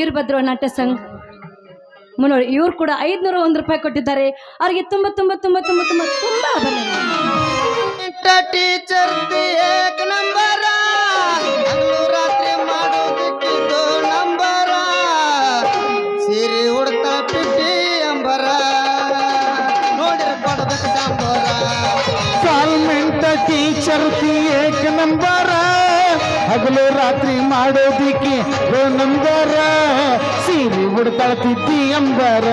ಈರ್ಭದ್ರ ನಾಟ್ಯ ಸಂಘ. ಮುನ್ನೋಡಿ ಇವ್ರು ಕೂಡ ಐದ್ನೂರ ಒಂದು ರೂಪಾಯಿ ಕೊಟ್ಟಿದ್ದಾರೆ. ಅವ್ರಿಗೆ ತುಂಬ ತುಂಬ ತುಂಬ ತುಂಬ ತುಂಬ ತುಂಬ ಟೀಚರ್ ಏಕ ಹಗಲು ರಾತ್ರಿ ಮಾಡೋದಿಕ್ಕೆ ನಂಬರ? ಸೀರೆ ಉಡ್ತಾಳ್ತಿದ್ದಿ ಅಂಬರ?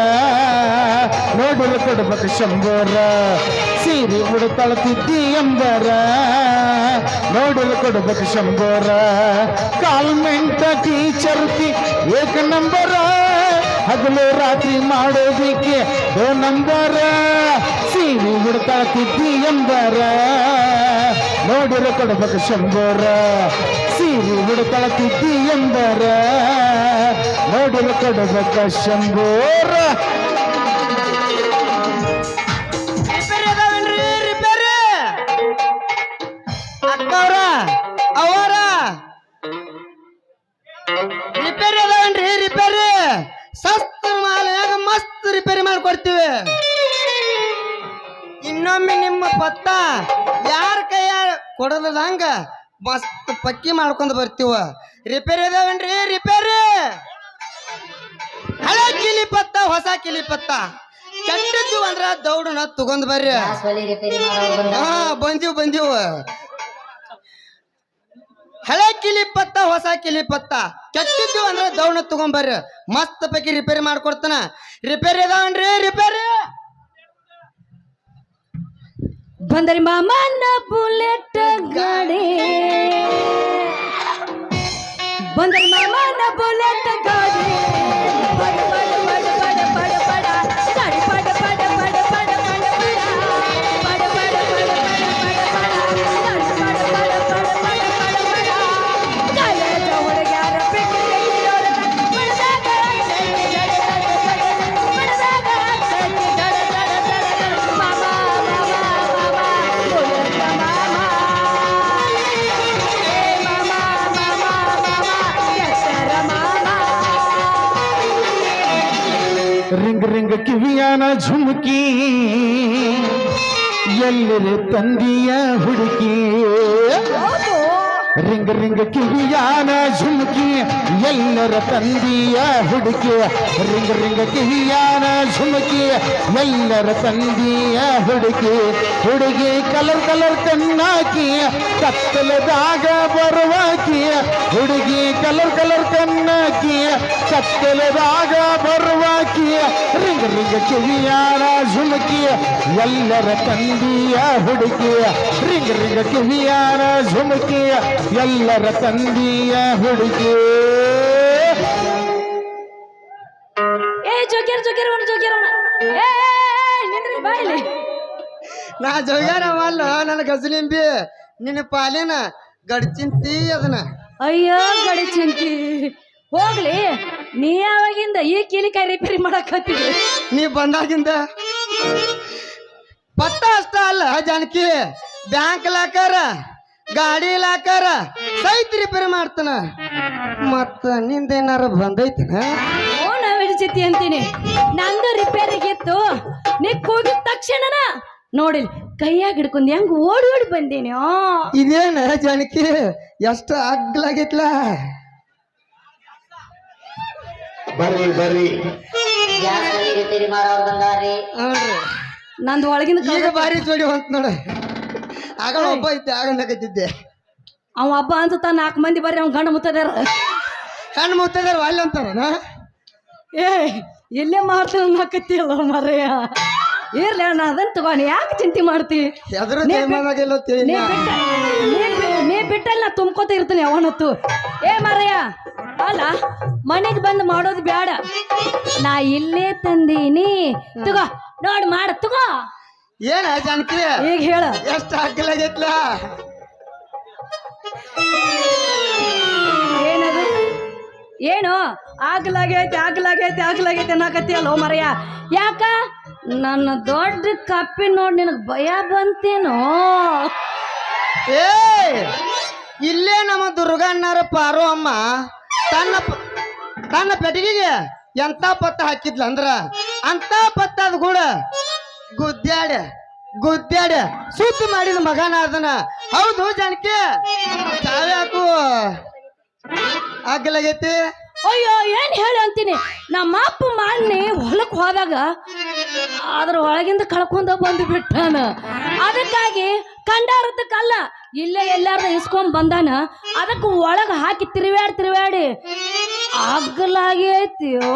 ನೋಡಲು ಕೊಡ್ಬೇಕು ಶಂಬರ ಸೀರೆ ಉಡ್ತಾಳ್ತಿದ್ದಿ ಅಂಬರ? ನೋಡಲು ಕೊಡ್ಬೇಕು ಶಂಬರ ಕಾಲ್ಮೆಂಟ ಟೀಚರ್ ಏಕ ನಂಬರ? ಹಗಲು ರಾತ್ರಿ ಮಾಡೋದಿಕ್ಕೆ ಓ ನಂಬರ ಸೀರೆ ಹುಡ್ತಾಳ್ತಿದ್ದಿ ಎಂಬರ ನೋಡಿರ ಕೊಡಬೇಕು ಶಂಬರ ಸೀರೆ ಹುಡ್ತಾಳ್ತಿದ್ದಿ ಎಂಬರ ನೋಡಿರ ಕೊಡಬೇಕ ಶಂಬೋರ ಕೊಡದಂಗ ಮಸ್ತ್ ಪಕ್ಕಿ ಮಾಡ್ಕೊಂಡು ಬರ್ತೀವ. ರಿಪೇರಿ ಅದಾವೇನ್ರಿ ರಿಪೇರಿ ಹಳೆ ಕಿಲಿ ಪತ್ತ ಹೊಸ ಕಿಲಿ ಪತ್ತ. ಕೆಟ್ಟದ್ದು ಅಂದ್ರ ದೌಡನ ತಗೊಂಡ್ ಬರ್ರಿ. ಹಾ ಬಂದೀವ್ ಬಂದೀವ್. ಹಳೆ ಕಿಲಿ ಪತ್ತ ಹೊಸ ಕಿಲಿ ಪತ್ತ. ಕೆಟ್ಟಿದ್ದು ಅಂದ್ರೆ ದೌಡ ತಗೊಂಬರ್ರಿ ಮಸ್ತ್ ಪಕ್ಕಿ ರಿಪೇರಿ ಮಾಡ್ಕೊಡ್ತಾನ. ರಿಪೇರಿ ಅದಾವನ್ರಿ ರಿಪೇರಿ ಬಂದರಿ ಮಾಮನ ಬುಲೆಟ್ ಗಾಡಿ. ಬಂದರಿ ಮಾಮನ ಬುಲೆಟ್ ಗಾಡಿ. ರಿಂಗ್ ರಿಂಗ್ ಕಿವಿಯಾನ ಝುಮುಕಿ ಎಲ್ಲರೆ ತಂದಿಯ ಹುಡುಕಿ ರಿಂಗ್ ರಿಂಗ್ ಕಿವಿಯಾನ ಝುಮುಕಿ, ಎಲ್ಲರ ತಂದಿಯ ಹುಡುಕಿ. ರಿಂಗ್ ರಿಂಗ್ ಕಿವಿಯಾನ ಝುಮುಕಿ, ಎಲ್ಲರ ತಂದಿಯ ಹುಡುಕಿ. ಹುಡುಗಿ ಕಲರ್ ಕಲರ್ ಕಣ್ಣಾಕಿ, ಕತ್ತಲದಾಗ ಬರುವಾಕಿ. ಹುಡುಗಿ ಕಲರ್ ಕಲರ್ ಕಣ್ಣಾಕಿ, ಕತ್ತಲದಾಗ ಬರುವಾಕಿ. ರಿಂಗ್ ರಿಂಗ್ ಕಿವಿಯಾನ ಝುಮುಕಿ, ಎಲ್ಲರ ತಂದಿಯ ಹುಡುಕಿ. ರಿಂಗ್ ರಿಂಗ್ ಕಿವಿಯಾನ ಝುಮುಕಿ ಎಲ್ಲರ ತಂದಿಯ ಹುಡುಗಿ. ಏ ಜೋಕ್ಯಾರ ಅವನ ಏ ನಿಂದ್ರಿ ಬಾಯಿಲಿ ನಾ ಜೋಗ್ಯಾರ ಅಲ್ಲ ನನ್ನ ಗಜಲಿಂಬಿ. ನಿನ್ನ ಪಾಲಿನ ಗಡ್ಚಿಂತಿ ಅದನ್ನ. ಅಯ್ಯೋ ಗಡಚಿಂತಿ. ಹೋಗ್ಲಿ. ನೀ ಯಾವಾಗಿಂದ ಈ ಕೀಲಿಕಾಯಿ ರಿಪೇರಿ ಮಾಡಕ್ ಹತ್ತಿದ್ರಿ ನೀ ಬಂದಾಗಿಂದ. ಪತ್ತ ಅಷ್ಟ ಅಲ್ಲ ಜಾನಕಿ. ಬ್ಯಾಂಕ್ ಲಾಕರ ಗಾಡಿ ಲಾಕರ ಸೈತ್ ರಿಪೇರಿ ಮಾಡ್ತಾನ. ಮತ್ತ ನಿಂದೇನಾರ ಬಂದೈತಿನ? ಓ ನಾವ್ ಹಿಡಿಸಿತಿ ಅಂತೀನಿ. ನಂದು ರಿಪೇರಿಗಿತ್ತು ನೀ ಕೂಗಿದ ತಕ್ಷಣನ ನೋಡಿ ಕೈಯಾಗ ಹಿಡ್ಕೊಂಡು ಹೆಂಗ್ ಓಡಿ ಓಡಿ ಬಂದೀನಿ. ಆ. ಇದೇನ ಜಾನಕಿ ಎಷ್ಟು ಅಗ್ಲಾಗೈತ್ಲ? ಬರ್ರಿ ಬರ್ರಿ. ನಂದು ಒಳಗಿನ ಈಗ ಬಾರಿ ಜೋಡಿ ಹೊಂತ ನೋಡ. ಆಗ ಒಬ್ಬ ಐತೆ ಆಗ ನಗತ್ತಿದ್ದೆ ಅವ ಹಬ್ಬ ಅಂತ ತಾ ನಾಲ್ಕು ಮಂದಿ ಬರ್ರಿ ಅವ್ನ ಗಂಡ ಮುತ್ತದಾರ ಕಣ್ಣು ಮುತ್ತದಾರ ಅಲ್ಲಿ ಅಂತಾರನ ಏ ಇಲ್ಲೇ ಮಾಡ್ತೀನಿ ಹಾಕತ್ತಿಲ್ಲ ಮರೆಯ ಇರ್ಲಿ ಅಣ್ಣ ಅದನ್ನ ತಗೊಂಡು ಯಾಕೆ ಚಿಂತೆ ಮಾಡ್ತಿ? ಎದ್ರ ನೀ ಜೈಮಾನಾಗೆಲ್ಲ ನೀ ಬಿಟ್ಟ ನೀ ಬಿ- ನೀ ಬಿಟ್ಟಲ್ಲ ನಾ ತುಂಬ್ಕೋತ ಇರ್ತೀನಿ ಅವನತ್ತು. ಏ ಮರಯ್ಯ ಅಲ್ಲ ಮನೆಗೆ ಬಂದು ಮಾಡೋದು ಬೇಡ ನಾ ಇಲ್ಲೇ ತಂದೀನಿ. ತಗೋ ನೋಡ್ ಮಾಡ ತಗೋ. ಏನ ಜಾನಕಿ? ಈಗ ಹೇಳ. ಎಷ್ಟು ಹಾಕಲಾಗೈತ್ಲ ಏನದು? ಏನು? ಆಗ್ಲಾಗೈತೆ ಆಗ್ಲಾಗೈತೆ ಆಗ್ಲಾಗೈತೆ ಅನ್ನಕತ್ತಿಯಲ್ಲ ಮರಯ್ಯ. ಯಾಕ? ನನ್ನ ದೊಡ್ಡ ಕಪ್ಪಿ ನೋಡಿ ನಿನಗೆ ಭಯ ಬಂತೇನೋ? ಏ ಇಲ್ಲೇ ನಮ್ಮ ದುರ್ಗಣ್ಣರ ಪಾರು ಅಮ್ಮ. ತನ್ನ ತನ್ನ ಪೆಟಗಿಗೆ ಎಂತ ಪತ್ತ ಹಾಕಿದ್ಲ ಅಂದ್ರ ಅಂತ ಪತ್ತ ಅದು ಕೂಡ ಗುದ್ದಾಡ ಗುದ್ದಾಡ, ಸುದ್ದಿ ಮಾಡಿದ ಮಗನ ಅದನ್ನ ಹೌದು ಜಾನಕಿ? ತಾವ್ಯಾಕು? ಆಗಲಾಗೈತಿ ಅಯ್ಯೋ, ಏನ್ ಹೇಳಿ ಅಂತೀನಿ. ನಮ್ಮ ಅಪ್ಪ ಮಾಡಿ ಹೊಲಕ್ ಹೋದಾಗ ಅದ್ರ ಒಳಗಿಂದ ಕಳ್ಕೊಂಡ ಬಂದು ಬಿಟ್ಟಾನ. ಅದಕ್ಕಾಗಿ ಕಂಡಾರದಕ್ಕಲ್ಲ, ಇಲ್ಲೇ ಎಲ್ಲಾರ ಇಸ್ಕೊಂಡ್ ಬಂದಾನ. ಅದಕ್ಕೆ ಒಳಗ ಹಾಕಿ ತಿರುವಾಡಿ ತಿರುವಾಡಿ ಅಗ್ಲಾಗಿ ಐತಿಯೋ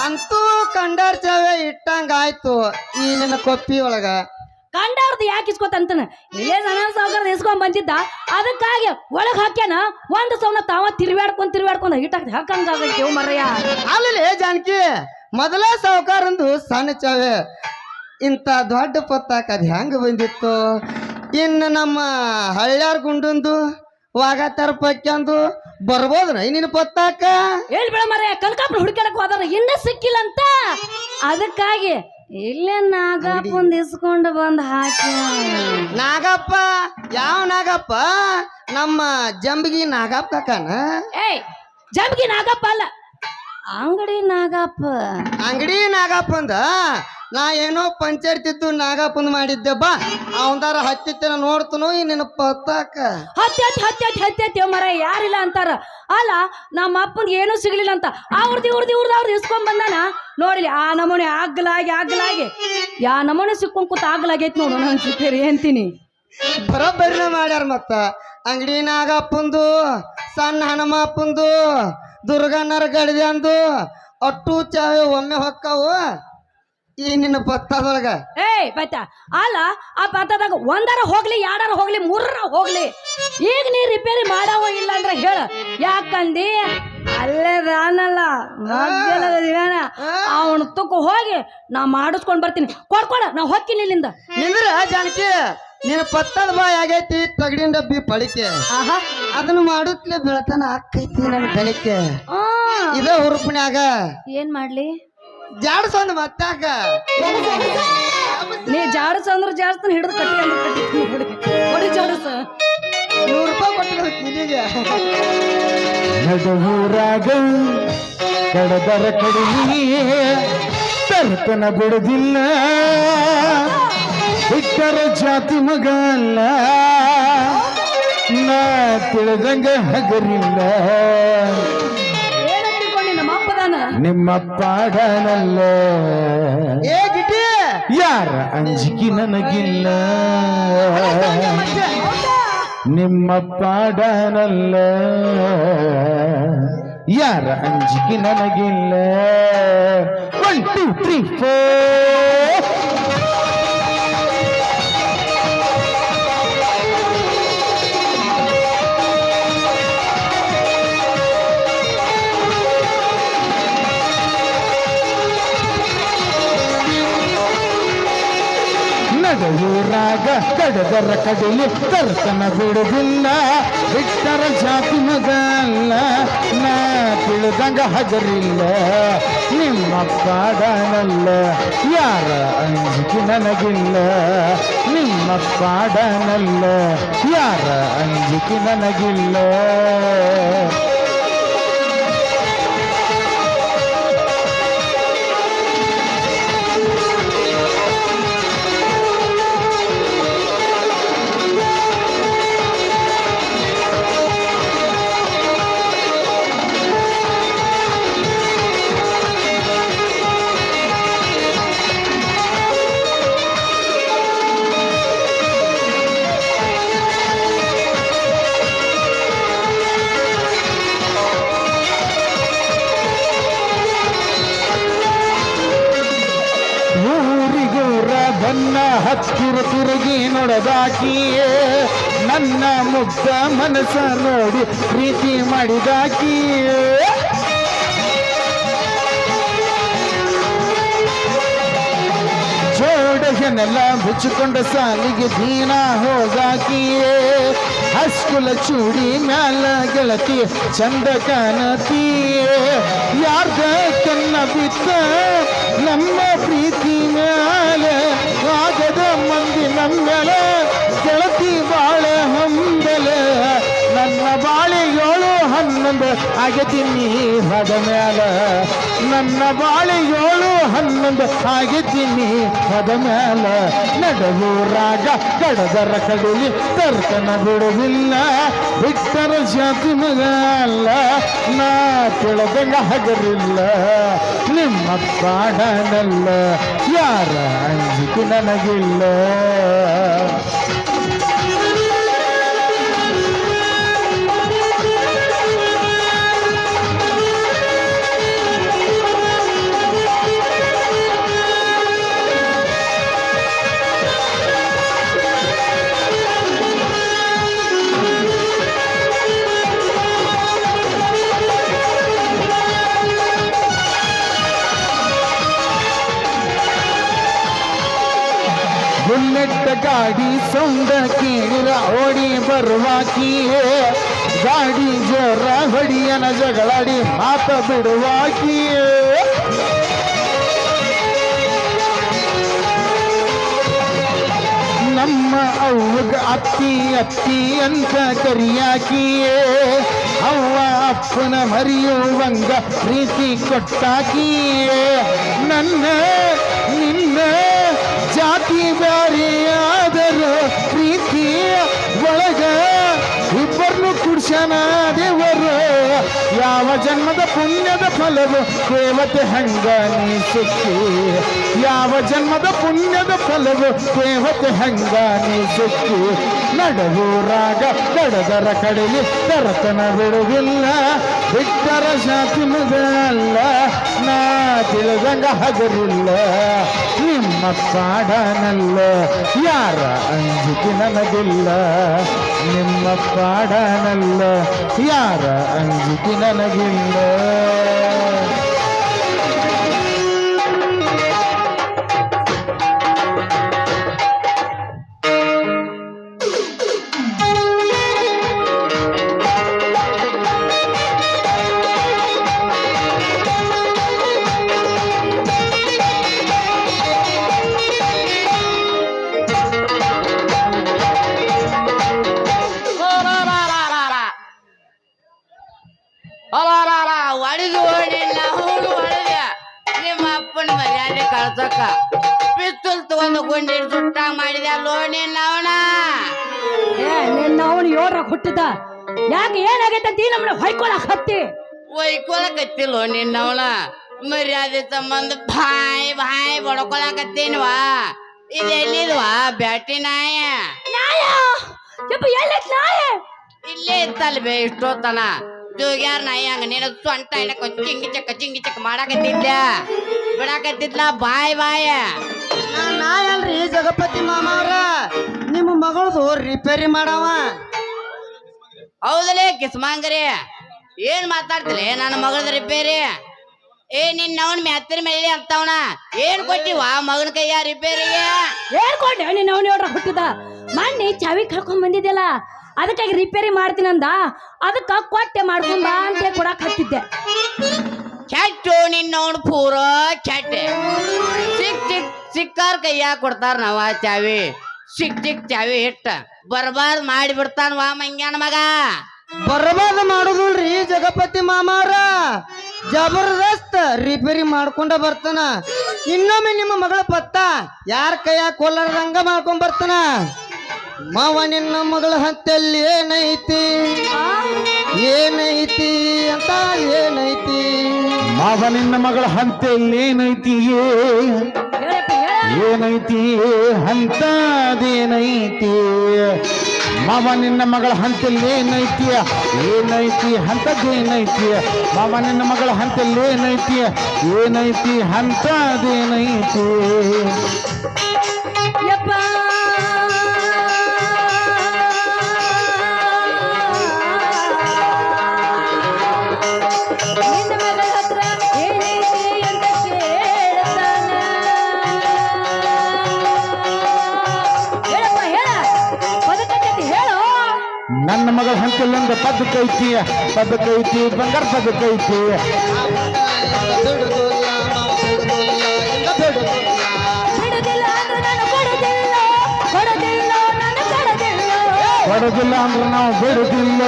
ಅಂತೂ ಕಂಡರ್ ಚಾವೆ ಇಟ್ಟಂಗ ಆಯ್ತು ಈ ನಿನ್ನ ಕೊಪ್ಪಿ ಒಳಗ. ಕಂಡವ್ರದ್ದು ಯಾಕೆ ಇಸ್ಕೊತಂತಾನ ಇಲ್ಲೇ ಸಣ್ಣ ಸಾವುಕಾರ ಇಸ್ಕೊಂಡ್ ಬಂದಿದ್ದ? ಅದಕ್ಕಾಗಿ ಒಳಗ್ ಹಾಕ್ಯಾನ? ಒಂದು ಸೌನ ತಾವ ತಿರ್ವ್ಯಾಡ್ಕೊಂಡ್ ತಿರ್ವ್ಯಾಡ್ಕೊಂಡ್ ಹಿಟ್ಟಾಕ್ ಹಾಕಂಗ ಮರಯ್ಯ ಅಲ್ಲಿ ಜಾನಕಿ ಮೊದಲೇ ಸಾವುಕಾರಂದು ಸಣ್ಣ ಚಾವೆ. ಇಂಥ ದೊಡ್ಡ ಪತ್ತಾಕ ಅದು ಹೆಂಗ ಬಂದಿತ್ತು? ಇನ್ನು ನಮ್ಮ ಹಳ್ಳ್ಯಾರ ಗುಂಡಂದು ವಾಗತ್ತಾರ ಪಕ್ಯಂದು ಬರ್ಬೋದ್ರ ನಿನ್ನ ಪತ್ತಾಕ? ಹೇಳಿ ಬೇಡ ಮರ ಕನಕಾಪುರ ಹುಡುಕಾಡಕ್ ಹೋದಾರ ಇನ್ನ ಸಿಕ್ಕಿಲ್ಲ ಅಂತ ಅದಕ್ಕಾಗಿ ಇಲ್ಲೇ ನಾಗಪ್ಪಂದ್ ಇಸ್ಕೊಂಡು ಬಂದ್ ಹಾಕಿ ನಾಗಪ್ಪ ಯಾವ ನಾಗಪ್ಪ? ನಮ್ಮ ಜಂಬಗಿ ನಾಗಪ್ಪ ಕಾಕನ? ಏಯ್ ಜಂಬಗಿ ನಾಗಪ್ಪ ಅಲ್ಲ. ಅಂಗಡಿ ನಾಗಪ್ಪ. ಅಂಗಡಿ ನಾಗಪ್ಪಂದ ನಾ ಏನೋ ಪಂಚಾಯತಿದ್ದು ನಾಗಪ್ಪಂದ್ ಮಾಡಿದ್ದೆ ಬಾ. ಅವಂದಾರ ಹತ್ತಿತ್ತೇನ ನೋಡ್ತನು ಈ ನಿನ್ನ ಪತ್ತಾಕ. ಹತ್ತಿ ಹತ್ತಿ ಹತ್ತಿ ಹತ್ತಿ ಹತ್ತಿ ಹತ್ತಿ ಮರ ಯಾರಿಲ್ಲ ಅಂತಾರ. ಅಲ್ಲ ನಮ್ಮ ಅಪ್ಪನ್ ಏನೂ ಸಿಗ್ಲಿಲ್ಲ ಅಂತ. ಅವ್ರದ್ದು ಇವ್ರದ್ದು ಇವ್ರದ್ದು ಅವ್ರದ್ದು ಇಸ್ಕೊಂಡ್ ಬಂದಾನ? ನೋಡಿಲಿ ಆ ನಮೂನೆ ಆಗ್ಲಾಗಿ ಆಗ್ಲಾಗಿ. ಯಾ ನಮೂನೆ ಸಿಕ್ಕೊಂಡ್ ಕೂತ ಆಗ್ಲಾಗೈತ್ ನೋಡು ನಾನು ಸಿಕ್ಕೇರಿ ಅಂತೀನಿ ಬರೋಬ್ಬರಿನ ಮಾಡ್ಯಾರ ಮತ್ತ? ಅಂಗಡಿ ನಾಗಪ್ಪಂದು ಸಣ್ಣ ಹನುಮಪ್ಪಂದು ದುರ್ಗಣ್ಣರ ಗಡಿದೆ ಅಂದು ಅಟ್ಟು ಚಾವೆ ಒಮ್ಮೆ ಹೊಕ್ಕವು. ಈ ನಿನ್ನ ಪತ್ತದೊಳಗ ಏಯ್ ಬತ್ತ ಅಲ್ಲ ಆ ಪತ್ತದಾಗ ಒಂದರ ಹೋಗ್ಲಿ ಎರಡರ ಹೋಗ್ಲಿ ಮೂರರ ಹೋಗ್ಲಿ. ಈಗ ನೀ ರಿಪೇರಿ ಮಾಡೋ ಇಲ್ಲ ಅಂದ್ರೆ ಹೇಳ. ಯಾಕಂದಿ? ಅಲ್ಲೇ ದಾನಲ್ಲ ಅವನ ತುಕ್ಕು ಹೋಗಿ ನಾ ಮಾಡಿಸ್ಕೊಂಡ್ ಬರ್ತೀನಿ. ಕೊಡ್ಕೊಡ ನಾ ಹೊಕ್ಕಿನಿ ಇಲ್ಲಿಂದ. ನಿಂದ್ರ ಜಾನಕಿ. ನಿನ್ನ ಪತ್ತದ ಬಾಯ್ ಆಗೈತಿ ತಗಡಿನ ಡಬ್ಬಿ ಪಳಿಕೆ. ಆಹಾ. ಅದನ್ನ ಮಾಡುತ್ತಲೇ ಬೆಳತನ ಆಕೈತಿ ನನ್ನ ಬೆಳಿಕೆ ಇದೇ ಇದ ಹುರುಪಿನ್ಯಾಗ. ಏನ್ ಮಾಡ್ಲಿ? ಜಾಡ್ಸೊಂದ್ ಮತ್ತಾಕ ನೀ ಜಾಡಸ ಅಂದ್ರ ಜಾಡ್ಸ್ತಾನ ಹಿಡಿದು ಕಟ್ಟಿ ಅಂದ್ರೆ ಕಟ್ಟಿ ಹೊಡಿ ಜಾಡಸ. ನೂರು ರೂಪಾಯಿ ಕೊಟ್ಟು ನಿನಗೆ. ನಡುವೂರಾಗ ಕಡದರ ಕಡಿಮೆ ತರ್ತನ ಬಿಡುದಿಲ್ಲ. ಬಿಟ್ಟರ ಜಾತಿ ಮಗ ಅಲ್ಲ. ನಾ ತಿಳಿದಂಗ ಹಗರಿಲ್ಲ. ಏನಂತ ತಿಳ್ಕೊಂಡಿ ನಮ್ಮ ನಿಮ್ಮ ಪಾಡನಲ್ಲ ಏ ಗಿಟಿ ಯಾರ ಅಂಜಿಕೆ ನನಗಿಲ್ಲ. ನಿಮ್ಮ ಪಾಡನಲ್ಲ ಯಾರ ಅಂಜಿಕೆ ನನಗಿಲ್ಲ. ಒನ್ ಟು ತ್ರೀ ಫೋರ್ ನಡುವೂರಾಗ ಕಡದರ ಕಡಿಲಿ ತರ್ತನ ಬಿಡುದಿಲ್ಲ. ಬಿಟ್ಟರ ಜಾತಿ ಮಗಲ್ಲ, ನಾ ತಿಳಿದಂಗ ಹಗರಿಲ್ಲ. ನಿಮ್ಮ ಪಾಡನಲ್ಲ, ಯಾರ ಅಂಜಿಕೆ ನನಗಿಲ್ಲ. ನಿಮ್ಮ ಪಾಡನಲ್ಲ, ಯಾರ ಅಂಜಿಕೆ ನನಗಿಲ್ಲ. ನೋಡದಾಕಿಯೇ, ನನ್ನ ಮುಗ್ಧ ಮನಸ್ಸ ನೋಡಿ ಪ್ರೀತಿ ಮಾಡಿದಾಕಿಯೇ. ಜೋಡಗನೆಲ್ಲ ಮುಚ್ಚಿಕೊಂಡ ಸಾಲಿಗೆ ದೀನ ಹೋಗಾಕಿಯೇ, ಹಸ್ಕುಲ ಚೂಡಿ ಮ್ಯಾಲ ಗೆಳತಿ ಚಂದ ಕಾಣತಿಯೇ ಯಾರ್ದ ಕನ್ನ ಬಿತ್ತ ನಮ್ಮ ಪ್ರೀತಿ ಮ್ಯಾಲ ಆಗದ ಮಂದಿ ನಮ್ಮೆಲ ಗೆಳತಿ ಬಾಳೆ ಆಗಿದ್ದೀನಿ ಹದ ಮ್ಯಾಲ. ನನ್ನ ಬಾಳೆ ಏಳು ಹನ್ನೊಂದು ಆಗಿದ್ದೀನಿ ಹದ ಮ್ಯಾಲ. ನಡವೂರಾಗ ಕಡದರ ಕಡಲಿ ತರ್ತನ ಬಿಡುವಿಲ್ಲ. ಬಿಟ್ಟರ ಜಾತಿ ಮಗ ಅಲ್ಲ ನಾ ತಿಳಿದಂಗ ಹಗರಿಲ್ಲ. ನಿಮ್ಮ ಪಾಡನಲ್ಲ ಯಾರ ಅಂಜಿಕೆ ನನಗಿಲ್ಲ. ಗಾಡಿ ಸೌಂಡ ಕೇಳಿರ ಓಡಿ ಬರುವಾಕಿಯೇ ಗಾಡಿ ಜೋರ ಹೊಡಿಯನ ಜಗಳಾಡಿ ಮಾತ ಬಿಡುವಾಕಿಯೇ ನಮ್ಮ ಅವ್ಗ ಅತ್ತಿ ಅತ್ತಿ ಅಂತ ಕರಿಯಾಕಿಯೇ ಅವ್ವ ಅಪ್ಪನ ಮರಿಯುವಂಗ ಪ್ರೀತಿ ಕೊಟ್ಟಾಕಿಯೇ ನಿನ್ನ ಕುಡ್ಸನ ದೇವರು, ಯಾವ ಜನ್ಮದ ಪುಣ್ಯದ ಫಲವು ದೇವತೆ ಹಂಗ ನೀ ಸಿಕ್ಕಿ ಯಾವ ಜನ್ಮದ ಪುಣ್ಯದ ಫಲವು ದೇವತೆ ಹಂಗ ನೀ ಸಿಕ್ಕಿ ನಡವೂರಾಗ ಕಡದರ ಕಡಲಿ ತರತನ ಬಿಡುವಿಲ್ಲ ಬಿಟ್ಟರ ಜಾತಿ ಮಗಲ್ಲ ನಾ ತಿಳಿದಂಗ ಹಗರಿಲ್ಲ. ನಿಮ್ಮ ಪಾಡನಲ್ಲ ಯಾರ ಅಂಜಿಕೆ ನನಗಿಲ್ಲ. ನಿಮ್ಮ ಪಾಡನಲ್ಲ ಯಾರ ಅಂಜಿಕೆ ನನಗಿಲ್ಲ? ಹುಟ್ಟಿದ ಯಾಕೆ ಏನಾಗೈತೆ ನಮಗೆ ನಮ್ಮನ್ನ ಹೊಯ್ಕೊಳಕ್ ಹತ್ತಿ? ಒಯ್ಕೊಳಕತ್ತಿಲ್ಲ ನಿನ್ನವಳ? ಮರ್ಯಾದೆ ಸಂಬಂಧ ಬಾಯ್ ಬಾಯ್ ಬಡ್ಕೊಳಕತ್ತೀನ್ವಾ? ಇದೆಲ್ಲಿಲ್ವಾ ಬ್ಯಾಟಿ ನಾಯ? ನಾಯ? ಯಪ್ಪ ಎಲ್ಲೈತ್ ನಾಯ? ಇಲ್ಲೇ ಇತ್ತಲ್ಲ ಬೇ ಇಷ್ಟೋತನ ಜೋಗ್ಯಾರ ನಾಯಿ ಹಂಗ ನೀನು ಸೊಂಟ ಹಿಡಕ ಚಿಂಗಿ ಚಕ್ಕ ಚಿಂಗಿ ಚಕ್ಕ ಮಾಡಾಕತ್ತಿದ್ದ ಬಿಡಾಕತ್ತಿದ್ಲ ಬಾಯ್ ಬಾಯ ನಾ ಅಲ್ರಿ ಜಗಪತಿ ಮಾಮ ಅವ್ರ ನಿಮ್ಮ ಮಗಳದು ರಿಪೇರಿ ಮಾಡವ. ಹೌದಲೇ ಕಿಸ್ಮಾಂಗರಿ? ಏನ್ ಮಾತಾಡ್ತಿಲ್ಲ? ನನ್ನ ಮಗಳದ ರಿಪೇರಿ? ಏ ನಿನ್ನ ಅವನ್ ಮೆತ್ತಿನ ಮೇಲೆ ಅಂತವನ? ಏನ್ ಕೊಟ್ಟಿವ ಮಗನ ಕೈಯ ರಿಪೇರಿಗೆ? ಹೇಳ್ಕೊಂಡೆ ನಿನ್ನ ಅವನು ಹೇಳ್ರ ಹುಟ್ಟಿದ. ಮಣ್ಣಿ ಚಾವಿ ಕರ್ಕೊಂಡ್ ಬಂದಿದ್ದೆಲ್ಲ ಅದಕ್ಕಾಗಿ ರಿಪೇರಿ ಮಾಡ್ತೀನಂದ ಅದಕ್ಕ ಕೊಟ್ಟೆ ಮಾಡ್ಕೊಂಡ್ ಬಾ ಅಂತ ಕೊಡಕ್ ಹತ್ತಿದ್ದೆ. ಕೆಟ್ಟು ನಿನ್ನವನ್ ಪೂರ ಕೆಟ್ಟೆ. ಸಿಕ್ ಸಿಕ್ ಸಿಕ್ಕಾರ ಕೈಯ ಕೊಡ್ತಾರ ನಾವ ಚಾವಿ. ಸಿಕ್ ಸಿಕ್ ಚಾವಿ ಇಟ್ಟ. ಬರ್ಬಾರ್ದ್ ಮಾಡಿ ಬಿಡ್ತಾನ ವಾ ಮಂಗ್ಯಾನ ಮಗ. ಬರ್ಬಾದ ಮಾಡುದಿಲ್ರಿ ಜಗಪತಿ ಮಾಮಾರ. ಜಬರ್ದಸ್ತ್ ರಿಪೇರಿ ಮಾಡ್ಕೊಂಡ ಬರ್ತಾನ. ಇನ್ನೊಮ್ಮೆ ನಿಮ್ಮ ಮಗಳ ಪತ್ತ ಯಾರ ಕೈಯ ಕೊಲ್ಲರಂಗ ಮಾಡ್ಕೊಂಡ್ ಬರ್ತಾನ? ಮಾವ ನಿನ್ನ ಮಗಳ ಹತ್ತಲ್ಲಿ ಏನೈತಿ? ಏನೈತಿ ಅಂತ ಏನೈತಿ? ಮಾವ ನಿನ್ನ ಮಗಳ ಹಂತೆಯಲ್ಲಿ ಏನೈತಿ? ಹೇಳಪ್ಪ ಹೇಳ ಏನೈತಿ? ಹಂತದೇನೈತಿ ಮಾವ, ನಿನ್ನ ಮಗಳ ಹಂತಲ್ಲಿ ಏನೈತಿ? ಏನೈತಿ? ಹಂತದೇನೈತಿ ಮಾವ, ನಿನ್ನ ಮಗಳ ಹಂತಲ್ಲಿ ಏನೈತಿ? ಏನೈತಿ? ನನ್ನ ಮಗಳ ಹಂತಲ್ಲಿ ಒಂದು ಪದಕೈತಿ ಪದಕೈತಿ ಬಂಗಾರ ಪದಕೈತಿ ಬಿಡುದಿಲ್ಲ ಅಂದ್ರೆ ನಾನು ಕೊಡುದಿಲ್ಲ ಕೊಡುದಿಲ್ಲ ನಾನು ಕೊಡುದಿಲ್ಲ ಕೊಡೋದಿಲ್ಲ ಅಂದ್ರೆ ನಾವು ಬಿಡುದಿಲ್ಲ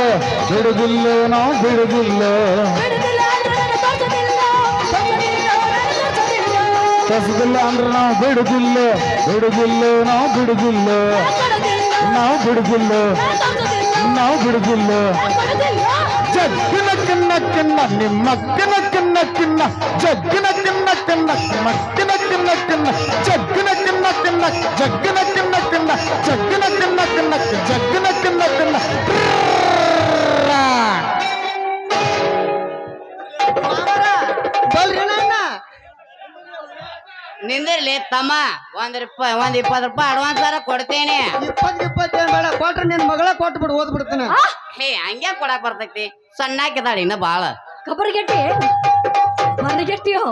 ಬಿಡುದಿಲ್ಲ ನಾವು ಬಿಡುದಿಲ್ಲ ಬಿಡುದಿಲ್ಲ ಅಂದ್ರೆ ನನ್ನ ತೋರ್ಸೋದಿಲ್ಲ, ತೋರ್ಸೋದಿಲ್ಲ, ನನ್ನ ತೋರ್ಸೋದಿಲ್ಲ. ಕಸದಿಲ್ಲ ಅಂದ್ರೆ ನಾವು ಬಿಡುದಿಲ್ಲ ಬಿಡುದಿಲ್ಲ ನಾವು ಬಿಡುದಿಲ್ಲ ಕೊಡೋದಿಲ್ಲ, ನಾವು ಬಿಡುದಿಲ್ಲ ನಾನು ತೋರ್ಸೋದಿಲ್ಲ, ನಾವು ಬಿಡುದಿಲ್ಲ ನಾನು ಕೊಡೋದಿಲ್ಲ. ಜಗ್ಗಿನ ಕಿನ್ನ ಕಿನ್ನ ನಿಮ್ಮ ಕಿನ್ನ ಕಿನ್ನ ಕಿನ್ನ ಜಗ್ಗಿನ ಕಿನ್ನ ಕಿನ್ನ ಮಕ್ಕಿನ ಕಿನ್ನ ಕಿನ್ನ ಜಗ್ಗಿನ ಕಿನ್ನ ಕಿನ್ನ ಜಗ್ಗಿನ ಕಿನ್ನ ಕಿನ್ನ ಜಗ್ಗಿನ ಕಿನ್ನ ಕಿನ್ನ ಜಗ್ಗಿನ ಕಿನ್ನ ಕಿನ್ನ ನಿಂದಿರ್ಲಿ ತಮ್ಮ. ಒಂದ್ ರೂಪಾಯಿ ಒಂದ್ ಇಪ್ಪತ್ ರೂಪಾಯಿ ಅಡ್ವಾನ್ಸ್ ಆರ ಕೊಡ್ತೇನೆ. ಇಪ್ಪತ್ ಇಪ್ಪತ್ತು ಏನ್ ಬೇಡ ಕೊಟ್ರೆ ನಿನ್ ಮಗಳ ಕೊಟ್ಟು ಬಿಡು ಓದ್ ಬಿಡ್ತೀನಿ ಹೇ ಹಂಗೆ ಕೊಡಕ್ ಬರ್ತೈತಿ. ಸಣ್ಣಾಕಿದಾಳ ಇನ್ನ ಬಾಳ. ಕಬರ್ಗೆಟ್ಟಿ ಮರಗೆಟ್ಟಿಯೋ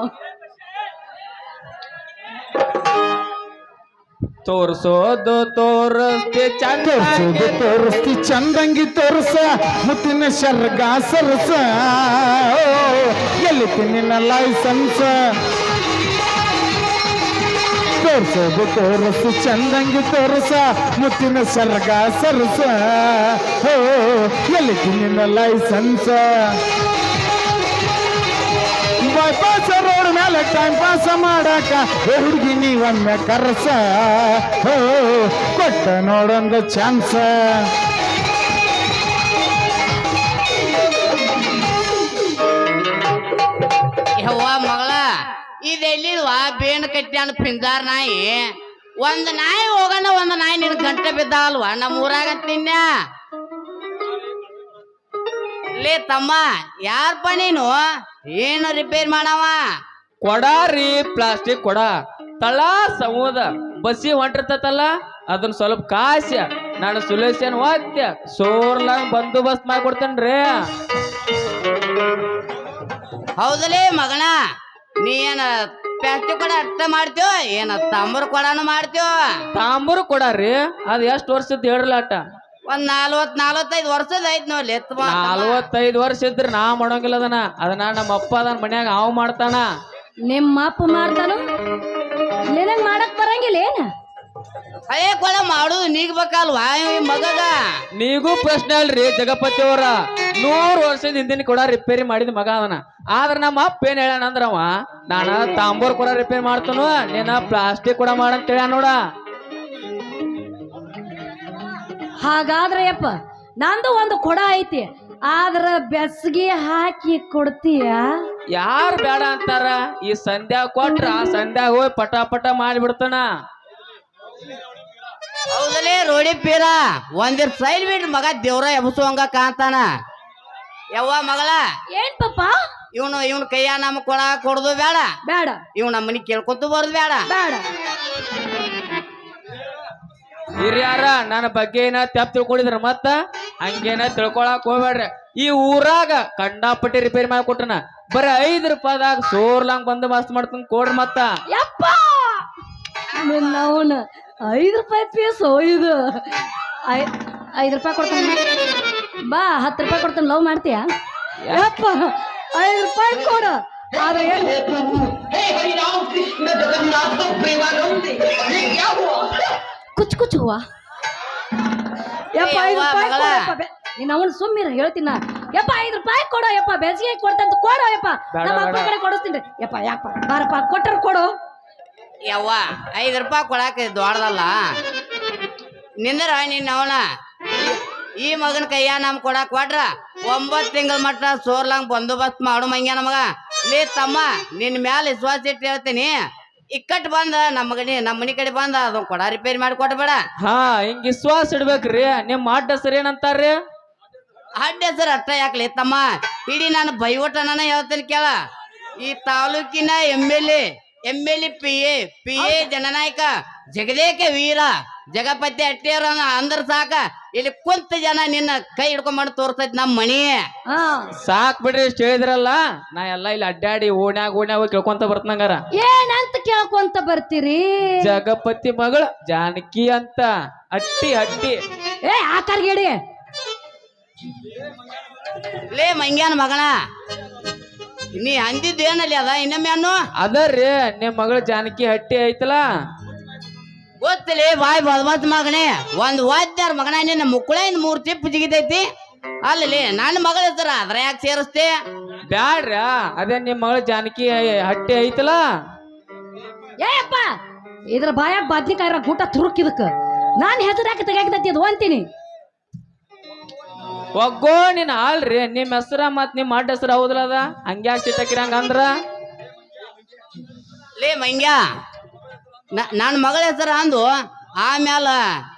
ತೋರ್ಸೋದು ತೋರಸ್ತಿ ಚಂದ. ತೋರ್ಸೋದು ತೋರಿಸ್ತಿ ಚಂದಂಗಿ ತೋರ್ಸ ಮುತ್ತಿನ ಶರ್ಗ ಸರಸ. ಎಲ್ಲಿ ತಿನ್ನ ಲೈಸೆನ್ಸ್ ತೋರ್ಸೋದು ತೋರಿಸು, ಚಂದಂಗಿ ತೋರಿಸ, ಮುತ್ತಿನ ಸರ್ಗ ಸರಸ. ಹೋ ಎಲ್ಲಿ ನಿನ್ನ ಲೈಸೆನ್ಸ್ ಬೈಪಾಸ ರೋಡ್ ಮೇಲೆ ಟೈಮ್ ಪಾಸ ಮಾಡಾಕ ಹುಡುಗಿ ನೀವೊಮ್ಮೆ ಕರ್ಸ. ಹೋ, ಕೊಟ್ಟ ನೋಡೊಂದು ಚಾನ್ಸ ಇದೆಲ್ಲಿಲ್ವಾ ಬೇಣ್ ಕಟ್ಟಿ ಅಂದ್ ಪಿಂಜಾರ್ ನಾಯಿ. ಒಂದ್ ನಾಯಿ ಹೋಗಣ ಒಂದ್ ನಾಯಿ ನಿನ್ ಗಂಟೆ ಬಿದ್ದಾವಲ್ವಾ ನಮ್ಮ ಊರಾಗ ತಿನ್ನ ಲೇ ತಮ್ಮ ಯಾರಪ್ಪ ನೀನು? ಏನು ರಿಪೇರ್ ಮಾಡವ? ಕೊಡ ರೀ ಪ್ಲಾಸ್ಟಿಕ್ ಕೊಡ. ತಳ ಸಮೂದ. ಬಸ್ಸಿ ಹೊಂಟಿರ್ತತಲ್ಲ ಅದನ್ನ ಸ್ವಲ್ಪ ಕಾಸ್ಯ. ನಾನು ಸುಲೇಶನ್ ವಾದ್ಯ. ಸೋರ್ಲಂಗ್ ಬಂದೋಬಸ್ತ್ ಮಾಡಿ ಕೊಡ್ತೇನ್ರಿ ಹೌದಲೇ ಮಗಣ ನೀ ಏನ ಪ್ಲಾಸ್ಟಿಕ್ ಕೊಡ ಅರ್ಥ ಮಾಡ್ತೀವೋ ಏನ ತಾಮ್ರ ಕೊಡನು ಮಾಡ್ತೀವೋ ತಾಂಬೂರು ಕೊಡಾರಿ ಅದ್ ಅದು ಎಷ್ಟು ವರ್ಷದ ಹೇಳ್ರಲ್ಲ ಅಟ್ಟ? ಒಂದ್ ನಲ್ವತ್ ನಲ್ವತ್ತೈದು ವರ್ಷದ ಐತ್ ನೋಡ್ಲಿ. ನಲ್ವತ್ತೈದು ವರ್ಷ ಇದ್ರೆ ನಾ ಮಾಡೋಂಗಿಲ್ಲ ಅದನ್ನ. ಅದನ್ನ ನಮ್ಮ ಅಪ್ಪ ಅದನ್ನ ಮನ್ಯಾಗ ಅವ್ ಮಾಡ್ತಾನ. ನಿಮ್ಮ ಅಪ್ಪ ಮಾಡ್ತಾನು? ನಿನಗ್ ಮಾಡಕ್ ಬರಂಗಿಲ್ಲ ಏನ? ಹಳೆ ಕೊಡ ಮಾಡುದು ನೀಗ್ಬೇಕಲ್ವಾ ಈ ಮಗಗ? ನೀಗೂ ಪ್ರಶ್ನೆ ಅಲ್ರಿ ಜಗಪತಿ ಅವರ. ನೂರು ವರ್ಷದ ಹಿಂದಿನ ಕೂಡ ರಿಪೇರಿ ಮಾಡಿದ ಮಗ ಅವನ. ಆದ್ರ ನಮ್ಮ ಅಪ್ಪ ಏನ್ ಹೇಳ್ಯಾನ ಅಂದ್ರ ಅವ ನಾನ ತಾಂಬೂರ್ ಕೂಡ ರಿಪೇರಿ ಮಾಡ್ತಾನು ನೀನ ಪ್ಲಾಸ್ಟಿಕ್ ಕೂಡ ಮಾಡಂತ ಹೇಳ್ಯಾನ ನೋಡ. ಹಾಗಾದ್ರೆ ಯಪ್ಪ ನಂದು ಒಂದು ಕೊಡ ಐತಿ ಆದ್ರ ಬೆಸ್ಗೆ ಹಾಕಿ ಕೊಡ್ತೀಯ? ಯಾರು ಬೇಡ ಅಂತಾರ? ಈ ಸಂಧ್ಯಾ ಕೊಟ್ರ ಆ ಸಂಧ್ಯಾ ಹೋಗಿ ಪಟ ಪಟ ಮಾಡಿಬಿಡ್ತಾನ. ಹೌದಲೇ ರೋಡಿ ಪೀರ. ಒಂದಿರ್ ಸೈಲ್ ಬಿಡ್ ಮಗ ದೇವ್ರ ಎಬ್ಸುವಂಗ ಕಾಂತಾನ ಯವ್ವ ಮಗಳ ಏನ್ ಪಾಪ ಇವನು ಇವನ್ ಕೈಯ ನಮ್ ಕೊಡ ಕೊಡುದು ಬೇಡ ಬೇಡ ಇವ್ ನಮ್ಮ ಮನಿ ಕೇಳ್ಕೊಂತ ಬರೋದು ಬೇಡ ಬೇಡ ಹಿರಿಯಾರ ನನ್ನ ಬಗ್ಗೆ ಏನ ತಪ್ಪು ತಿಳ್ಕೊಂಡಿದ್ರ ಮತ್ತ? ಹಂಗೇನ ತಿಳ್ಕೊಳಕ್ ಹೋಗ್ಬೇಡ್ರಿ. ಈ ಊರಾಗ ಕಂಡಾಪಟ್ಟಿ ರಿಪೇರಿ ಮಾಡಿ ಕೊಟ್ಟನ ಬರೀ ಐದ್ ರೂಪಾಯಿದಾಗ ಸೋರ್ಲಂಗ್ ಬಂದು ಮಸ್ತ್ ಮಾಡ್ತಾನ ಕೊಡ್ರಿ ಮತ್ತ. ಯಪ್ಪ! ನಿನ್ನ ಅವನು ಐದು ರೂಪಾಯಿ ಪೀಸು ಇದು. ಐ- ಐದು ರೂಪಾಯಿ ಕೊಡ್ತಾನೆ. ಬಾ ಹತ್ತು ರೂಪಾಯಿ ಕೊಡ್ತಾನೆ. ಲವ್ ಮಾಡ್ತೀಯ? ಯಪ್ಪ ಐದು ರೂಪಾಯಿ ಕೊಡು. ಆದ್ರೆ ಕುಚ್ ಕುಚ್ ಹೂವ. ಯಪ್ಪ ಐದು ರೂಪಾಯಿ ನೀನ್ ಅವನು ಸುಮ್ಮಿರ ಹೇಳ್ತೀನ ಯಪ್ಪ ಐದು ರೂಪಾಯಿ ಕೊಡು ಯಪ್ಪ. ಬೆಸಿಗೆ ಕೊಡ್ತಂತ ಕೊಡು ಯಪ್ಪ. ನಮ್ಮ ಅಪ್ಪ. ಕಡೆ ಕೊಡಿಸ್ತೀನಿ ಯಪ್ಪ ಯಾಕಪ್ಪ? ಬಾರಪ್ಪ ಕೊಟ್ಟರು ಕೊಡು. ಯವ್ವ ಐದು ರೂಪಾಯಿ ಕೊಡಾಕ ದೊಡ್ಡದಲ್ಲ. ನಿಂದ್ರ ನಿನ್ನ ಅವನ. ಈ ಮಗನ ಕೈಯ ನಮ್ ಕೊಡಾಕ್ ಕೊಟ್ರ ಒಂಬತ್ ತಿಂಗಳ ಮಟ್ಟ ಸೋರ್ಲಂಗ್ ಬಂದೋಬಸ್ತ್ ಮಾಡು ಮಂಗ್ಯ ನಮಗ. ಲೇ ತಮ್ಮ ನಿನ್ ಮ್ಯಾಲ ವಿಶ್ವಾಸ ಇಟ್ಟು ಹೇಳ್ತೀನಿ. ಇಕ್ಕಟ್ ಬಂದ ನಮ್ಮ ಮಗನಿ ನಮ್ಮ ಮನಿ ಕಡೆ ಬಂದ ಅದನ್ನ ಕೊಡ ರಿಪೇರಿ ಮಾಡಿ ಕೊಟ್ಬೇಡ. ಹಾ ಹಿಂಗ್ ವಿಶ್ವಾಸ ಇಡ್ಬೇಕ್ರಿ. ನಿಮ್ ಅಡ್ಡ ಹೆಸರು ಏನಂತಾರ್ರಿ? ಅಡ್ಡ ಹೆಸರು ಅಟ್ಟ ಯಾಕಲಿ ತಮ್ಮ? ಇಡೀ ನಾನು ಬೈವಟ ನಾನು ಹೇಳ್ತೀನಿ ಕೇಳ. ಈ ತಾಲೂಕಿನ M L A M L A P A P A ಜನನಾಯಕ ಜಗದೇಕ ವೀರ ಜಗಪತಿ ಅಟ್ಟಿಯರ ಅಂದ್ರ ಸಾಕ. ಇಲ್ಲಿ ಕುಂತ ಜನ ನಿನ್ನ ಕೈ ಹಿಡ್ಕೊಂಡ್ಬಂದು ತೋರ್ತೈತಿ ನಮ್ಮ ಮನಿ ಹಾ. ಸಾಕ್ ಬಿಡ್ರಿ ಇಷ್ಟ ಹೇಳಿದ್ರಲ್ಲ ನಾ ಎಲ್ಲಾ ಇಲ್ಲಿ ಅಡ್ಡಾಡಿ ಓಣ್ಯಾಗ ಓಣ್ಯಾಗ ಹೋಗಿ ಕೇಳ್ಕೊಂತ ಬರ್ತನಂಗಾರ. ಏನಂತ ಕೇಳ್ಕೊಂತ ಬರ್ತೀರಿ? ಜಗಪತಿ ಮಗಳು ಜಾನಕಿ ಅಂತ ಅಟ್ಟಿ ಅಟ್ಟಿ. ಏ ಆಕಾರ ಆಕಾರ್ಗೇಡಿ ಲೇ ಮಂಗ್ಯಾನ ಮಗನ. ನೀ ಅಂದಿದ್ದು ಏನಲ್ಲಿ ಅದ? ಇನ್ನೊಮ್ಮೆ ಅನ್ನು ಅದರ್ರಿ ನಿಮ್ ಮಗಳ ಜಾನಕಿ ಹಟ್ಟಿ ಐತಲ್ಲ ಗೊತ್ತಲ್ಲಿ ಬಾಯ್ ಬದಮತ್ ಮಗನೇ. ಒಂದ್ ವಾದ್ಯಾರ ಮಗನ ನಿನ್ನ ಮುಕ್ಕಳಿಂದ ಮೂರ್ ತಿಪ್ಪು ಜಿಗಿತೈತಿ ಅಲ್ಲಿ ನನ್ನ ಮಗಳ ಹೆಸರ ಅದ್ರ ಯಾಕೆ ಸೇರಿಸ್ತೆ? ಬ್ಯಾಡ್ರ ಅದೇ ನಿಮ್ ಮಗಳ ಜಾನಕಿ ಹಟ್ಟಿ ಐತಲ್ಲ ಏಯಪ್ಪ ಇದ್ರ ಬಾಯ ಬದ್ನಿಕಾಯ್ರ ಗೂಟ ತುರುಕ್ ಇದಕ್ಕ ನಾನ್ ಹೆಸರು ಯಾಕೆ ತೆಗಿಯಾಕತೈತಿ ಅದು ಅಂತೀನಿ ಒಗ್ಗೋ ನಿನ್ ಅಲ್ರಿ ನಿಮ್ ಹೆಸರ ಮತ್ ನಿಮ್ ಅಡ್ಡ ಹೆಸರು ಹೌದ್ರದ ಹಂಗ್ಯ ಹಂಗ್ಯಾಕ್ ಸಿಟ್ಟಾಕಿರಂಗ ಅಂದ್ರ? ಲೇ ಮಂಗ್ಯ ನನ್ನ ಮಗಳ ಹೆಸರ ಅಂದು ಆಮ್ಯಾಲ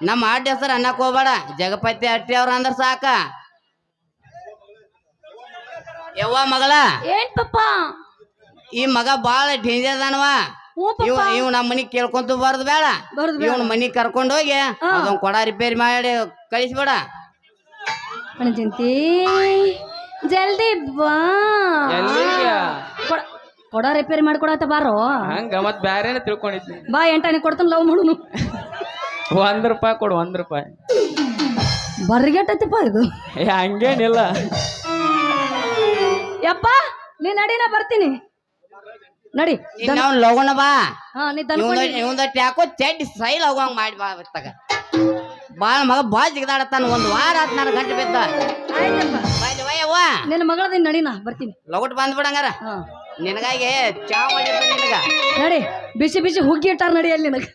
ನಮ್ಮ ಅಡ್ಡ ಹೆಸರು ಅನ್ನಕ್ ಹೋಗ್ಬೇಡ. ಜಗಪತಿ ಅಟ್ಟಿ ಅವ್ರ ಅಂದ್ರ ಸಾಕ. ಯವ್ವ ಮಗಳ ಏನ್ ಪಪ್ಪ? ಈ ಮಗ ಬಾಳ ಡೇಂಜರ್ ಅದಾನವ ಇವ್ ನಮ್ಮ ಮನಿ ಕೇಳ್ಕೊಂತ ಬರದ್ ಬೇಡ. ಇವನ್ ಮನಿ ಕರ್ಕೊಂಡ್ ಹೋಗಿ ಅದೊಂದ್ ಕೊಡ ರಿಪೇರಿ ಮಾಡಿ ಕಳಿಸ್ಬೇಡ. ಅಣಜಂತಿ ಜಲ್ದಿ ಬಾ. ಕೊಡ- ಕೊಡ ರಿಪೇರಿ ಮಾಡ್ಕೊಡತ್ತ ಬಾರೋ. ಹಂಗ ಮತ್ ಬ್ಯಾರೇನ ತಿಳ್ಕೊಂಡಿದ್ನಿ. ಬಾ ಎಂಟಾಣಿ ಕೊಡ್ತಾನ ಲವ್ ಮಾಡುನು. ಒಂದ್ ರೂಪಾಯಿ ಕೊಡು ಒಂದ್ ರೂಪಾಯಿ. ಬರ್ಗೆಟ್ಟೈತಿಪ್ಪ ಇದು. ಏ ಹಂಗೇನಿಲ್ಲ. ಯಪ್ಪ ನೀ ನಡಿ ನಾ ಬರ್ತೀನಿ. ನಡಿ ಲಗೋಣ ಬಾ ಹಾ ನೀ ಇವಂದಟ್ಟು ಯಾಕೋ ಚಡ್ಡಿ ಸೈಲ್ ಹೋಗಂಗ್ ಮಾಡಿ ಬಾ ತಗ ಬಾಳ ಮಗ ಬಾಳ ಜಿಗದಾಡತ್ತಾನ. ಒಂದ್ ವಾರ ಆತ್ ನಾನು ಗಂಟೆ ಬಿದ್ದ. ಆಯ್ತಪ್ಪ. ಬಾಯ್ಲಿ ವಯ್ಯವ್ವ ನಿನ್ನ ಮಗಳದ ನಡಿ ನಾ ಬರ್ತೀನಿ. ಲಗುಟ್ ಬಂದ್ಬಿಡಂಗಾರ. ಬಿಡಂಗಾರ ನಿನಗಾಗಿ ಚಾ ಮಾಡಿರ್ತೀನಿ ನಿನಗ. ನಡಿ. ಬಿಸಿ ಬಿಸಿ ಹುಗ್ಗಿ ಇಟ್ಟಾರ ನಡಿ ಅಲ್ಲಿ ನಿನಗೆ.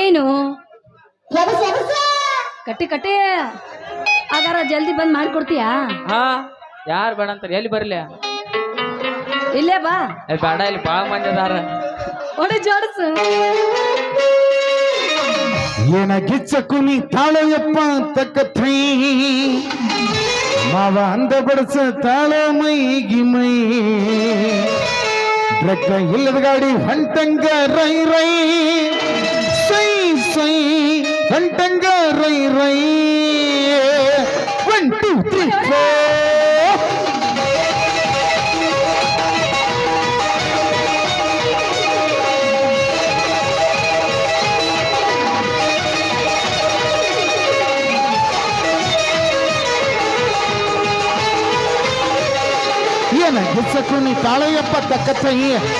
ಏನು? ಕಟ್ಟಿ ಕಟ್ಟಿ. ಆಗಾರ ಜಲ್ದಿ ಬಂದ್ ಮಾಡ್ಕೊಡ್ತೀಯಾ? ಹಾ. ಯಾರು ಬೇಡ ಅಂತಾರೆ? ಎಲ್ಲಿ ಬರ್ಲಿ? ಇಲ್ಲೇ ಬಾ. ಏ ಬೇಡ ಇಲ್ಲಿ ಬಾಳ ಮಂದಿ ಅದಾರ. ಒಡೆ ಜಾಡ್ಸು. ಏನ ಗಿಚ್ಚ ಕುನಿ ತಾಳಯಪ್ಪ ತಕ್ಕಥೈ ಮಾವ ಅಂದ ಬಡಸ ತಾಳ ಮೈಗಿ ಮೈ. ಡ್ರಕ್ಕ ಇಲ್ಲದ ಗಾಡಿ ಹೊಂಟಂಗ ರೈ ರೈ. ಸೈ ಸೈ ಹೊಂಟಂಗ ರೈ ರೈ. ಒನ್ ಟೂ ತ್ರೀ ಫೋರ್ ಏನ ಗಿಚ್ಚಕುನಿ ತಾಳಯಪ್ಪ ತಕ್ಕತ್ತೈ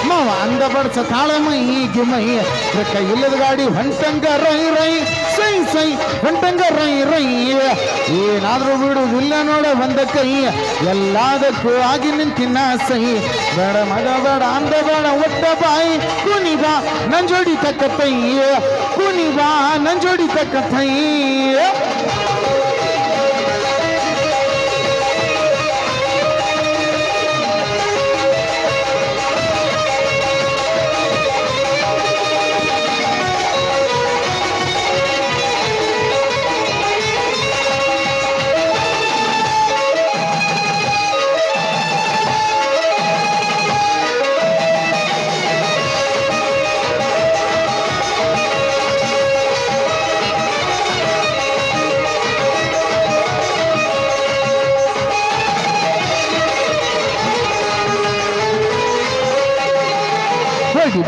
ಮಾವ ಅಂದ ಬಡ್ಸ ತಾಳ ಮೈ ಗಿಮೈ ರೊಕ್ಕ ಇಲ್ಲದ ಗಾಡಿ ಹೊಂಟಂಗ ರೈ ರೈ ಸೈ ಸೈ ಹೊಂಟಂಗ ರೈ ರೈ ಏನಾದ್ರೂ ಬಿಡುವುದಿಲ್ಲ ನೋಡ ಬಂದ ಕೈ ಎಲ್ಲದಕ್ಕೂ ಆಗಿ ನಿಂತಿನ ಸೈ ಬೇಡ ಮಗ ಬೇಡ ಅಂದ ಬೇಡ ಒಟ್ಟ ಬಾಯಿ ಕುನಿ ಬಾ ನನ್ ಜೋಡಿ ತಕ್ಕತ್ತೈ ಕುನಿ ಬಾ ನನ್ ಜೋಡಿ ತಕ್ಕತ್ತೈ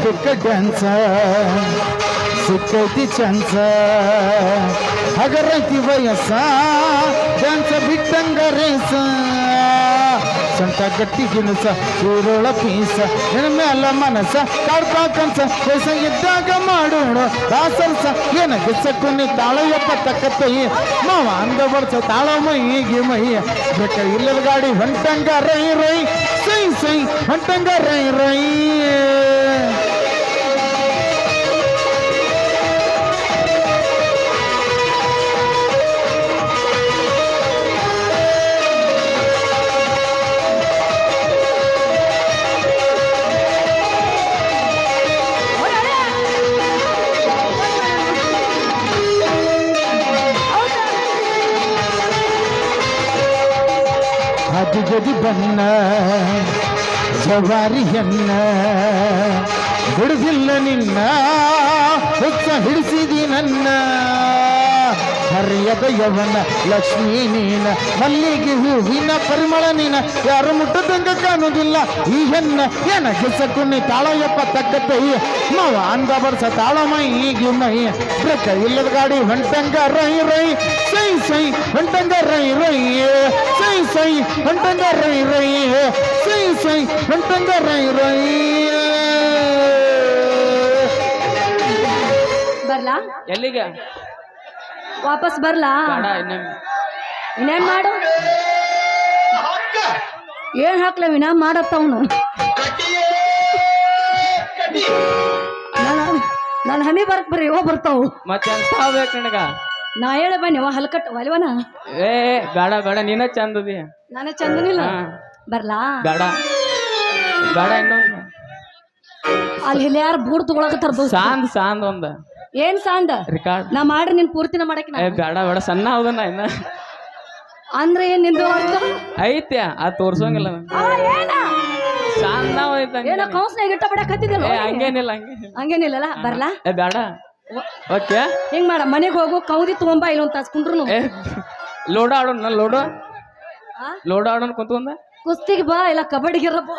ಹೊಡಿಬೇಕ ಡ್ಯಾನ್ಸ ಸುಖತಿ ಚಾನ್ಸ ಹಗರತಿ ವಯಸ್ಸ, ಡ್ಯಾನ್ಸ ಬಿಟ್ಟಂಗ ರೇಸ. ಸಂತ ಗಟ್ಟಿ ಗಿನಸ ಊರೊಳ ಪೀಸ. ನಿನ್ನ ಮ್ಯಾಲ ಮನಸ ಕಾಡ್ತಾ ಕನ್ಸ. ವಯಸ್ಸ ಇದ್ದಾಗ ಮಾಡೋಣ, ದಾಸರ್ಸ. ಏನ ಗಿಸಕ್ಕುನಿ ತಾಳಯ್ಯಪ್ಪ ತಕ್ಕತ್ತೈ ಮಾವ ಅಂದ ಬರ್ಸ ತಾಳ ಮೈಗೆ ಮೈ. ಬೇಕ ಇಲ್ಲದ ಗಾಡಿ ಹೊಂಟಂಗ ರೈ ರೈ. ಸೈ ಸೈ ಹೊಂಟಂಗ ರೈ ರೈ. ಅದು ಗದಿ ಬನ್ನ ಜವಾರಿ ಹೆನ್ನ ಬಿಡುದಿಲ್ಲ ನಿನ್ನ, ಹುಚ್ಚ ಹಿಡಿಸಿದಿ ನನ್ನ. ಹರಿಯದ ಯವನ ಲಕ್ಷ್ಮೀ ನೀನ, ಮಲ್ಲಿಗೆ ಹೂವಿನ ಪರಿಮಳ ನೀನ. ಯಾರು ಮುಟ್ಟದಂಗ ಕಾಣುವುದಿಲ್ಲ ಈ ಹೆಣ್ಣ. ಏನ ಗಿಸಕುನಿ ತಾಳಯಪ್ಪ ತಕ್ಕತೆ ನಾವು ಅಂದ ಬರ್ಸ ತಾಳ ಮೈ ಈಗಿ ಮೈ. ಬ್ರಕ ಇಲ್ಲದ ಗಾಡಿ ಹೊಂಟಂಗ ರೈ ರೈ. ಸೈ ಸೈ ಹೊಂಟಂಗ ರೈ ರೈ ಸೈ ಸೈ ಹೊಂಟಂಗ ರೈ ರೈ ಸೈ ಸೈ ಹೊಂಟಂಗ ರೈ ರೈ ಎಲ್ಲಿಗೆ? ವಾಪಸ್ ಬರ್ಲಾ? ಬೇಡ ಇನ್ನ ಇನ್ನೇನ್ ಮಾಡು? ಏನ್ ಹಾಕ್ಲ ವಿನ? ಮಾಡತ್ತವನು ನಾನು ನನ್ನ ಹನಿ ಬರ್ಕ್ ಬರ್ರಿ ಓ ಬರ್ತಾವು. ಮತ್ತೆ ಎಂತ ಬೇಕು ನಿನಗ? ನಾ ಹೇಳ ಬನ್ನಿ ಅವ ಹಲ್ಕಟ್ ಒಲಿವನ ಏ ಬೇಡ ಬೇಡ ನೀನ ಚಂದದಿ ನಾನೇ ಚಂದನಿಲ್ಲ. ಬರ್ಲಾ? ಬೇಡ. ಬೇಡ ಇನ್ನೊಂದು. ಅಲ್ಲಿ ಇಲ್ಲಿ ಯಾರು ಬೂಡ್ ತಗೊಳಕತ್ತಾರ ದೋಸ್ತ? ಸಾಂದ್ ಸಾಂದ್ ಒಂದ. ಏನ್ ಸಾಂದ? ರಿಕಾರ್ಡ್ ನಾ ಮಾಡ್ರಿ ನಿನ್ ಪೂರ್ತಿನ ಮಾಡಕ್ ಏ ಬೇಡ ಬೇಡ ಸಣ್ಣ ಹೌದನ್ನ ಇನ್ನ. ಅಂದ್ರೆ ಏನ್ ನಿಂದು ಅರ್ಥ? ಐತ್ಯ? ಅದ್ ತೋರ್ಸೋಂಗಿಲ್ಲ. ಆ, ಏನ? ಸಣ್ಣ ಹೋಯ್ತ ಏನೋ ಕೌನ್ಸ್ನಾಗ ಇಟ್ಟ ಬಿಡಕ್ ಹತ್ತಿದಿಲ್ಲ ಏ ಹಂಗೇನಿಲ್ಲ ಹಂಗೇನಿಲ್ಲ. ಹಂಗೇನಿಲ್ಲಲ್ಲ ಬರ್ಲಾ? ಏ ಬೇಡ. ಓಕೆ? ಹಿಂಗ್ ಮಾಡ ಮನೆಗೆ ಹೋಗು ಕೌದಿ ತಗೊಂಬ ಇಲ್ಲೊಂದ್ ತಾಸ್ಕೊಂಡ್ರು ಏ ಲೋಡ ಆಡೋಣ ಲೋಡ? ಲೋಡ ಆಡೋಣ ಕುಂತ್ಕೊಂಡ? ಕುಸ್ತಿಗೆ ಬಾ ಇಲ್ಲ ಕಬಡ್ಡಿಗಿರಪ್ಪ